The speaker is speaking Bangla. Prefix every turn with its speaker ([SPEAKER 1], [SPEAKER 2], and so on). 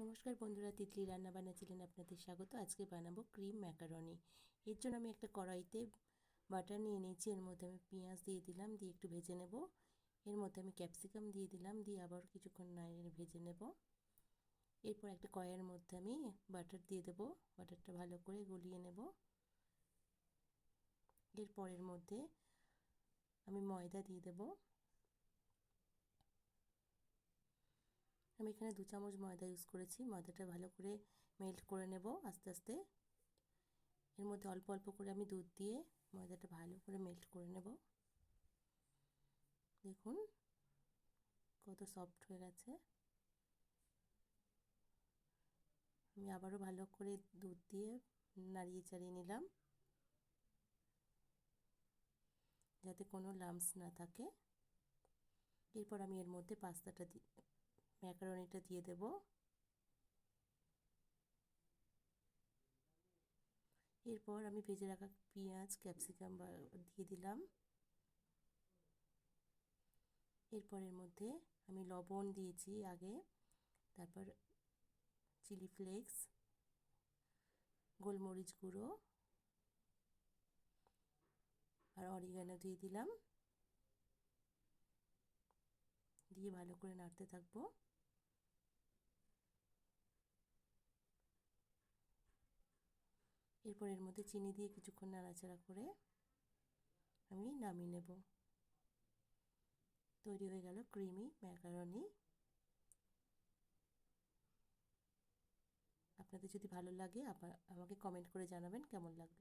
[SPEAKER 1] নমস্কার বন্ধুরা তিতলি রান্না বানাচ্ছিলেন আপনাদের স্বাগত। আজকে বানাবো ক্রিম ম্যাকারনি। এর জন্য আমি একটা কড়াইতে বাটার নিয়ে নিয়েছি। এর মধ্যে আমি পেঁয়াজ দিয়ে দিলাম, দিয়ে একটু ভেজে নেব। এর মধ্যে আমি ক্যাপসিকাম দিয়ে দিলাম, দিয়ে আবার কিছুক্ষণ নাড়িয়ে ভেজে নেব। এরপর একটা কড়াইয়ের মধ্যে আমি বাটার দিয়ে দেবো। বাটারটা ভালো করে গলিয়ে নেব। এরপরের মধ্যে আমি ময়দা দিয়ে দেবো। আমি এখানে দু চামচ ময়দা ইউজ করেছি। ময়দাটা ভালো করে মেল্ট করে নেব আস্তে আস্তে। এর মধ্যে অল্প অল্প করে আমি দুধ দিয়ে ময়দাটা ভালো করে মেল্ট করে নেব। দেখুন কত সফট হয়ে গেছে। আমি আবারও ভালো করে দুধ দিয়ে নাড়িয়ে চাড়িয়ে নিলাম। যাতে কোনো লামস না থাকে। এরপর আমি এর মধ্যে পাস্তাটা ম্যাকারনিটা দিয়ে দেব। এরপর আমি ভেজে রাখা পেঁয়াজ, ক্যাপসিকাম দিয়ে দিলাম। এরপর এর মধ্যে আমি লবণ দিয়েছি আগে, তারপর চিলি ফ্লেক্স, গোলমরিচ গুঁড়ো আর অরিগানো দিয়ে দিলাম। দিয়ে ভালো করে নাড়তে থাকব। এরপর এর মধ্যে চিনি দিয়ে কিছুক্ষণ নাড়াচাড়া করে আমি নামিয়ে নেব। তৈরি হয়ে গেল ক্রিমি ম্যাকারনি। আপনাদের যদি ভালো লাগে আমাকে কমেন্ট করে জানাবেন কেমন লাগল।